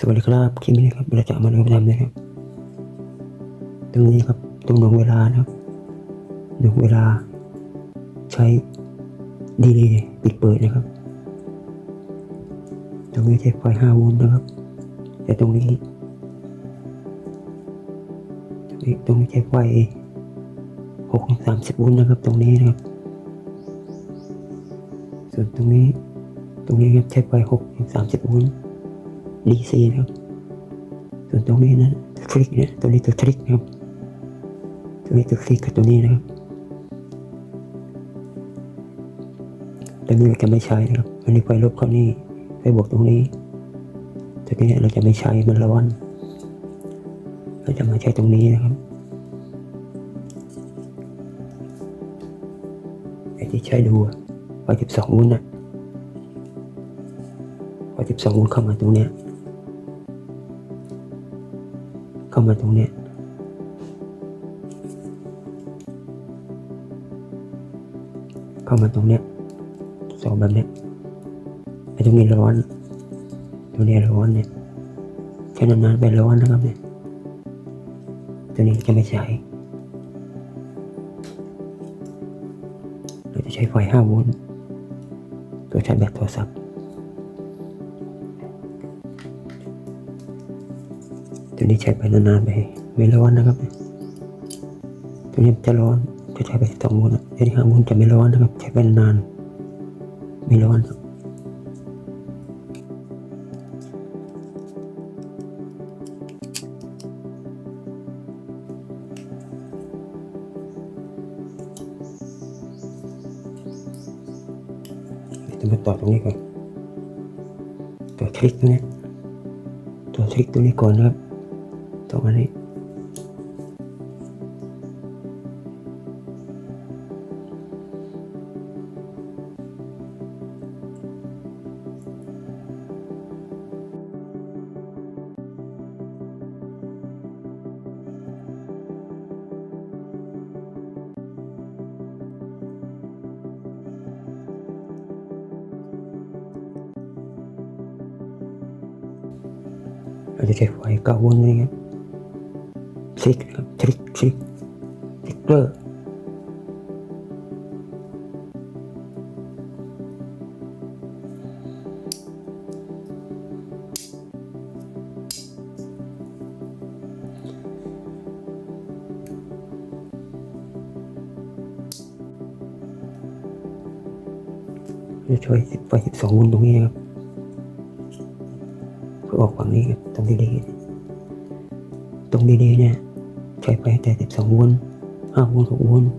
สวัสดีครับคลิปนี้ครับเราจะมาดูทำนะครับ ตรงนี้ครับตรงดวงเวลานะครับดวงเวลา ใช้ดีเลยปิดเปิดนะครับ ตรงนี้ใช้ไฟ5โวลต์นะครับ แต่ตรงนี้ ตรงนี้ใช้ไฟ6 30โวลต์นะครับ ตรงนี้นะครับ ส่วนตรงนี้ ตรงนี้ครับใช้ไฟ6 30โวลต์ DC นะครับส่วนตรงนี้นะทริกเนี่ยตัวนี้ตัวทริกนะครับตัวนี้ตัวทริกกับตัวนี้นะครับตัวนี้เราจะไม่ใช้นะครับอันนี้ไฟลบเข้านี่ไฟบวกตรงนี้ตัวนี้เราจะไม่ใช้มันร้อน เราจะมาใช้ตรงนี้นะครับไอ้ที่ใช้ดูอะไฟ12โวลต์นะไฟ12โวลต์เข้ามาตรงเนี้ย เข้ามาตรงนี้ เข้ามาตรงนี้สองแบบเนี้ยไอ้ตรงนี้ร้อนตรงนี้ร้อนเนี่ยใช้นานๆไปร้อนนะครับเนี่ยตัวนี้จะไม่ใช้เราจะใช้ไฟ5โวลต์ตัวชาร์จแบตโทรศัพท์ ตัวนี้ใช้ไปนานๆไปไม่ร้อนนะครับตัวนี้จะร้อนจะใช้ไปสองวลต์ตัวนี้ห้าวลต์จะไม่ร้อนนะครับ ใช้ไปนานไม่ร้อนครับจะมาต่อตรงนี้ก่อน ตัวคลิกตัวนี้ ตัวทริกตัวนี้ก่อนนะครับ ตรงอันนี้เราจะ ใช้ไฟเก้าโวลต์นี่ครับทริกครับทริกทริกทริกเกอร์จะช่วยไฟสิบสองโวลต์ตรงนี้นะครับเพื่อออกฝั่งนี้ครับตรงดีดีตรงดีดีเนี่ย ใช้ไปแต่สิบสองวลต์ห้าวลต์หกวลต์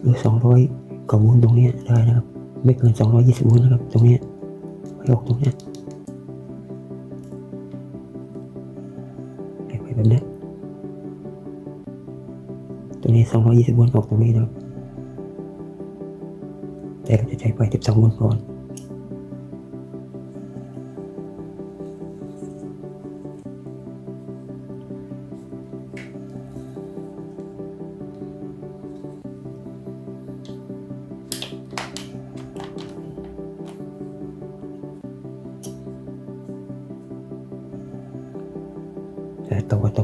หรือสองร้อยกว่าวลต์ตรงนี้ได้นะครับ ไม่เกินสองร้อยยี่สิบวลต์นะครับ ตรงนี้ไปออกตรงนี้ไปไปแบบนี้ตรงนี้สองร้อยยี่สิบวลต์ออกตรงนี้นะครับแต่เราจะใช้ไปสิบสองวลต์ก่อน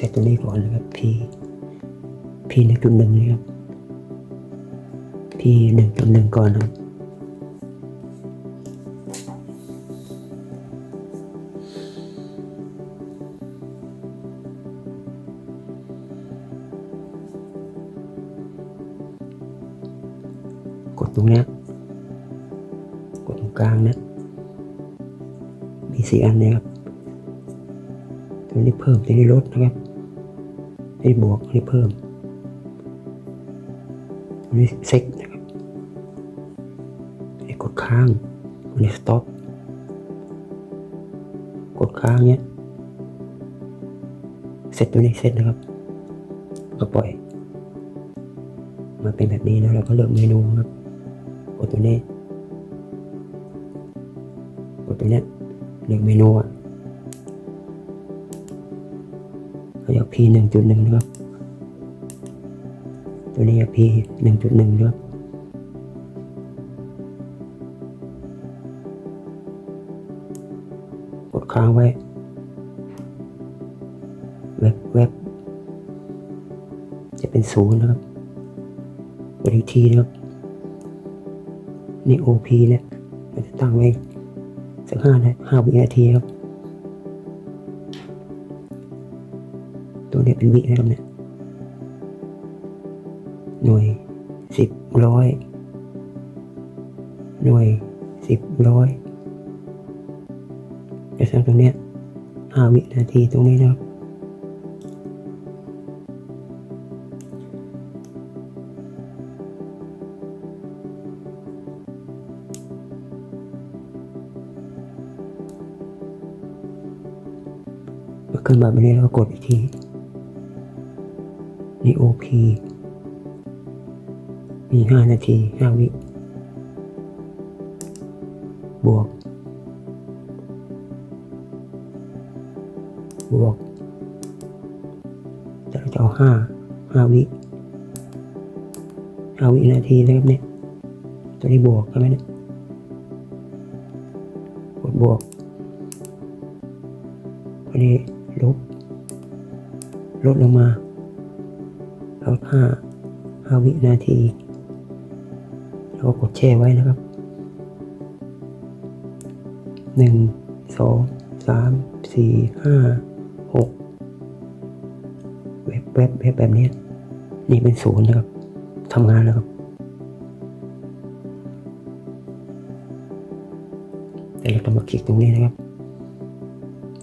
ใช้ตัวนี้ก่อนนะครับ P P หนึ่งจุดหนึ่งนะครับ P หนึ่งจุดหนึ่งก่อนนะครับกดตรงเนี้ยกดตรงกลางเนี้ยมีสี่อันนะครับตัวนี้เพิ่มตัวนี้ลดนะครับ นี้บวกนี้เพิ่มตัวนี้เซ็กนะครับตัวนี้กดค้างตัวนี้สต็อปกดค้างเนี้ยเซตตัวนี้เซตนะครับ ก็ปล่อยมาเป็นแบบนี้แล้วเราก็เลือกเมนูครับกดตัวนี้กดตัวเนี้ยเลือกเมนูอะ P หนึ่งจุดหนึ่งนะครับ ตัวนี้อยาก P หนึ่งจุดหนึ่งนะครับกดค้างไว้ เว็บเว็บจะเป็นศูนย์นะครับกดอีกทีนะครับนี่ OP เนี่ยเราจะตั้งไว้สักห้านะห้าวินาทีครับ เป็นวินะครับเนี่ย หน่วยสิบร้อย หน่วยสิบร้อยจะสร้างตรงเนี้ยห้าวินาทีตรงนี้นะครับเมื่อขึ้นมาแบบนี้แล้วก็กดอีกที นี่ OP มีห้านาทีห้าวิ บวก บวก แต่เราจะเอาห้าห้าวิห้าวินาทีเลยครับเนี่ย ตัวนี้บวกใช่ไหมเนี่ยกดบวกอันนี้ลบ ลดลงมา แล้วห้าห้าวินาที แล้วก็กดแช่ไว้นะครับหนึ่งสองสามสี่ห้าหกเว็บเว็บเว็บแบบนี้ นี่เป็นศูนย์นะครับทำงานแล้วครับ แต่เราต้องมาคลิกตรงนี้นะครับ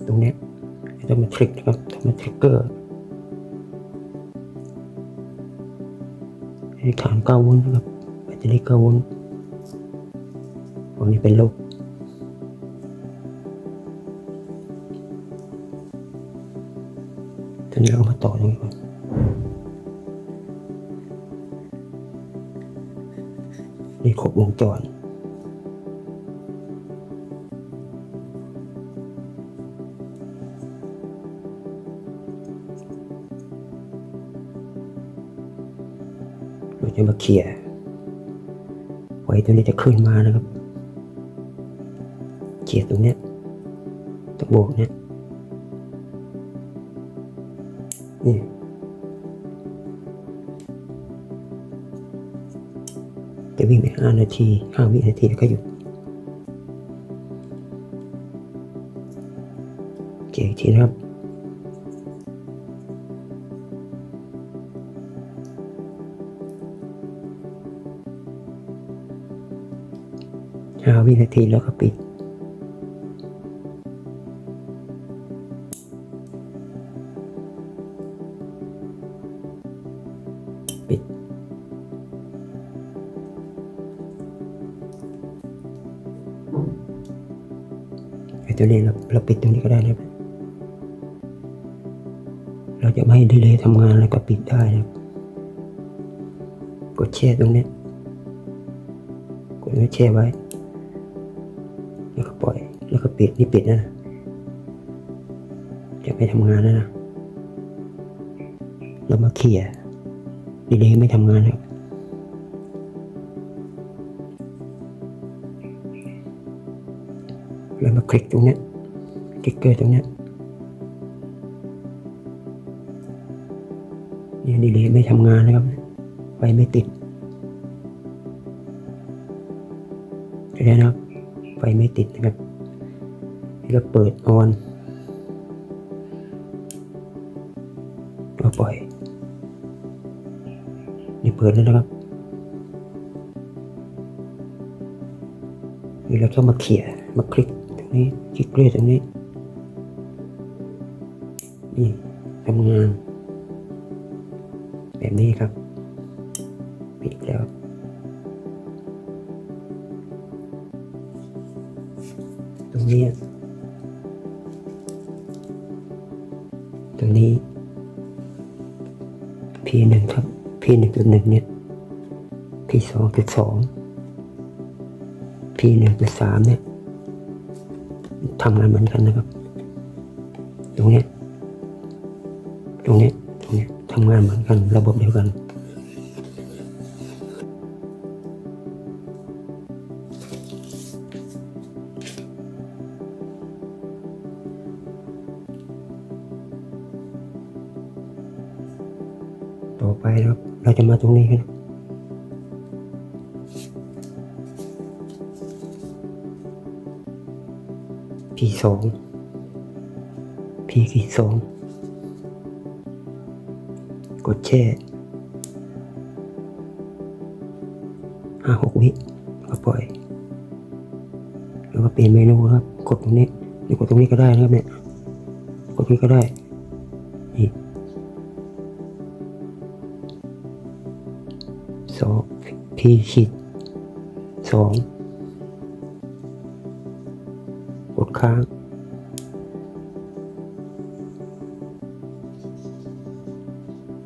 ตรงนี้ต้องมาทริกนะครับต้องมาทริกเกอร์ ให้ฐานเก้าวุ้นครับแบตเตอรี่เก้าวุ้นตรงนี้เป็นลูกทีนี้เราเอามาต่อตรงนี้ก่อนนี่ครบวงจร เราจะมาเขี่ยไว้ตัวนี้จะขึ้นมานะครับ เขี่ยตรงเนี้ยตรงโบกเนี้ยนี่จะวิ่งไปห้านาทีห้าวินาทีแล้วก็หยุดเขี่ยอีกทีนะครับ วินาทีแล้วก็ปิด ปิด ไอ้ตัวนี้เราเราปิดตรงนี้ก็ได้นะเราจะไม่ให้ดีเลยทำงานแล้วก็ปิดได้นะกดแช่ตรงนี้กดแช่ไว้ ปิดนี่ปิดนะจะไปทำงานแล้วนะเรามาเขี่ยดีเลยไม่ทำงานครับแล้วมาคลิกตรงเนี้ยคลิกเกอร์ตรงเนี้ยนี่ดีเลยไม่ทำงานนะครับไฟไม่ติดเห็นไหมนะครับไฟไม่ติดนะครับ นี่ก็เปิดออนก็ปล่อย นี่เปิดแล้วนะครับนี่เราก็มาเขี่ยมาคลิกตรงนี้คลิกเลื่อนตรงนี้ นี่ทำงาน แบบนี้ครับ P หนึ่งครับ P หนึ่งจุดหนึ่งเนี่ย P สองจุดสอง P หนึ่งจุดสามเนี่ยทำงานเหมือนกันนะครับ ตรงนี้ ตรงนี้ ตรงนี้ทำงานเหมือนกัน ระบบเดียวกัน ต่อไปนะครับ เราจะมาตรงนี้กัน P สอง P ขีดสองกดแช่ห้าหกวิก็ปล่อยแล้วก็เปลี่ยนเมนูครับ กดตรงนี้หรือกดตรงนี้ก็ได้นะครับเนี่ย กดตรงนี้ก็ได้ สองพีขีดสองกดค้าง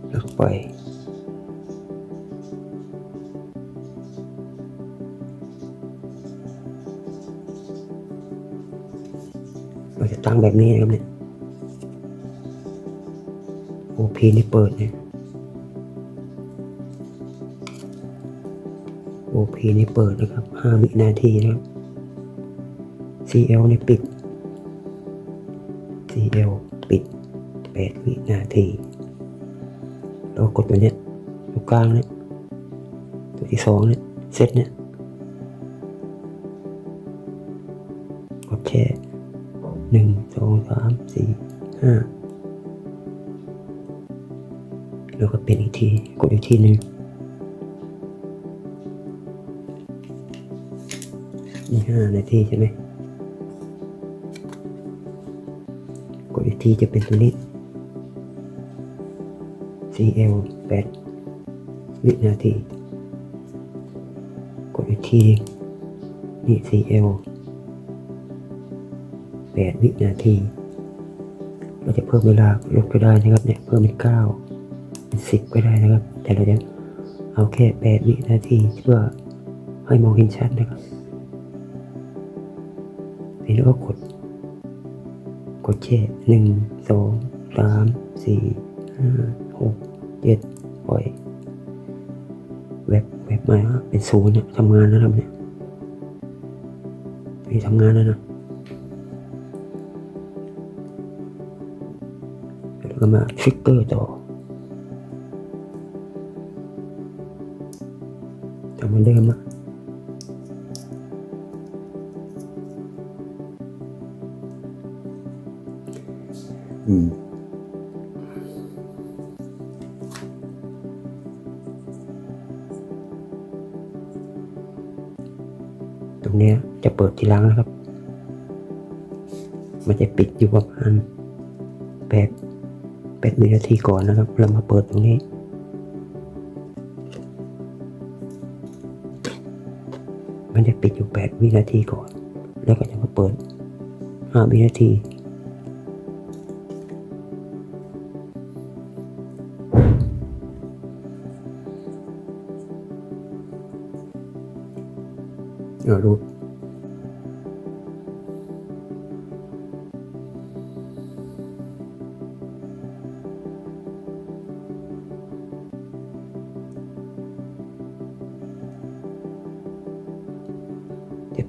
แล้วก็ปล่อยเราจะตั้งแบบนี้นะครับเนี่ย โอพีนี่เปิดเนี่ย โอพีนี่เปิดนะครับห้าวินาทีนะครับ CL นี่ปิด CL ปิดแปดวินาทีแล้วกดตัวเนี้ยตัวกลางเนี่ยตัวที่สองเนี่ยเซตเนี่ยกดแช่หนึ่งสองสามสี่ห้าแล้วก็เปลี่ยนอีกที กดอีกทีหนึ่ง นี่ห้านาทีใช่ไหมกดอีกทีจะเป็นตัวนี้ CL แปดวินาที กดอีกที นี่ CL แปดวินาที เราจะเพิ่มเวลาลดก็ได้นะครับเนี่ย เพิ่มเป็นเก้าเป็นสิบก็ได้นะครับ แต่เราจะเอาแค่แปดวินาทีเพื่อให้มองเห็นชัดนะครับ นี่แล้วก็กด กดแช่หนึ่งสองสามสี่ห้าหกเจ็ดปล่อยเว็บเว็บมาเป็นศูนย์เนี่ยทำงานแล้วครับเนี่ยนี่ทำงานแล้วนะแล้วก็มาทริกเกอร์ต่อทำเหมือนเดิมอะ จะเปิดทีหลังนะครับ มันจะปิดอยู่ประมาณแปดแปดวินาทีก่อนนะครับ เรามาเปิดตรงนี้ มันจะปิดอยู่แปดวินาทีก่อน แล้วก็จะมาเปิดห้าวินาทีเออรูป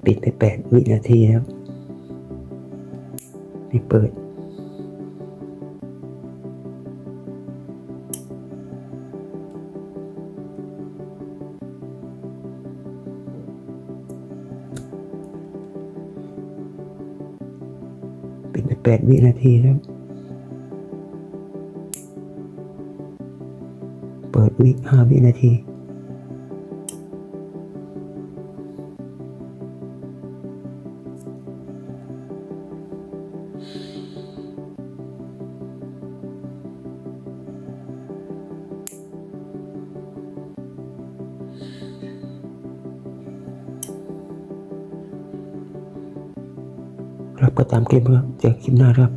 ปิดไปแปดวินาทีแล้วไม่เปิด ปิดไปแปดวินาทีแล้ว เปิดวิห้าวินาที คลิปครับเจอคลิปหน้าครับ